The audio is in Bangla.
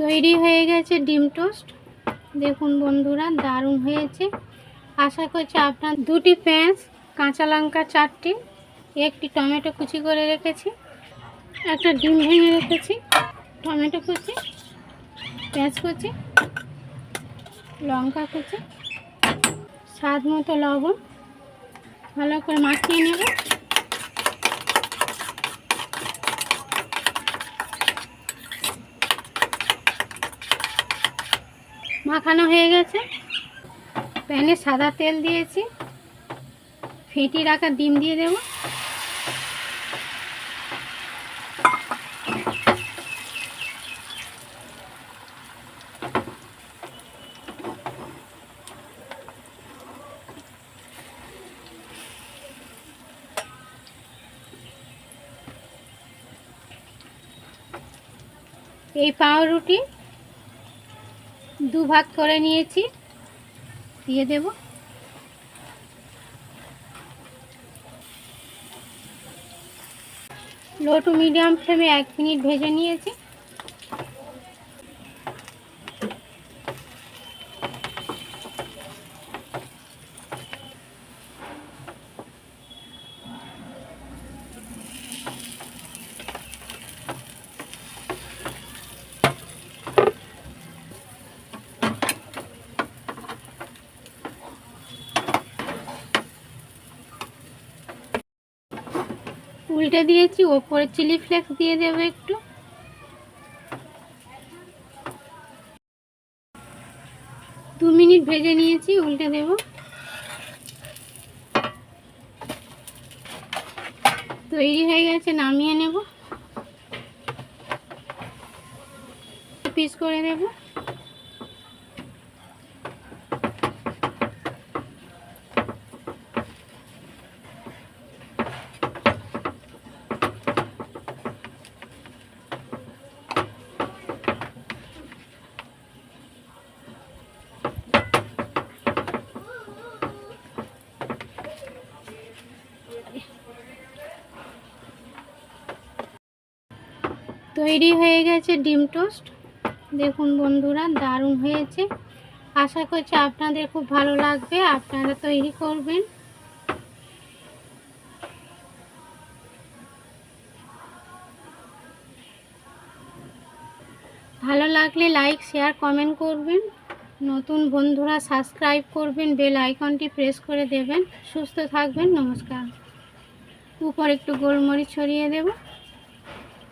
তৈরি হয়ে গেছে ডিম টোস্ট। দেখুন বন্ধুরা, দারুণ হয়েছে। আশা করছি আপনার দুটি পেঁয়াজ কাঁচা লঙ্কা চারটি, একটি টমেটো কুচি করে রেখেছি, একটা ডিম ভেঙে রেখেছি, টমেটো কুচি, পেঁয়াজ কুচি, লঙ্কা কুচি, স্বাদ মতো লবণ, ভালো করে মাখিয়ে নেব। মাখানো হয়ে গেছে। প্যানে সাদা তেল দিয়েছি। ফেটি রাখা ডিম দিয়ে দেব। এই পাউরুটি দু ভাগ করে নিয়েছি। দিয়ে দেব। লো টু মিডিয়াম ফ্লেমে এক মিনিট ভেজে নিয়েছি। উল্টে দিয়েছি, ওপরে চিলি ফ্লেক্স দিয়ে দেবো একটু। দু মিনিট ভেজে নিয়েছি, উল্টে দেব। তৈরি হয়ে গেছে, নামিয়ে নেব। পিস করে দেব তৈরি হয়ে গেছে ডিম টোস্ট। দেখুন বন্ধুরা, দারুণ হয়েছে। আশা করছি আপনাদের খুব ভালো লাগবে, আপনারা তৈরি করবেন। ভালো লাগলে লাইক, শেয়ার, কমেন্ট করবেন। নতুন বন্ধুরা সাবস্ক্রাইব করবেন, বেল আইকনটি প্রেস করে দেবেন। সুস্থ থাকবেন, নমস্কার। উপর একটু গোলমরিচ ছড়িয়ে দেবো।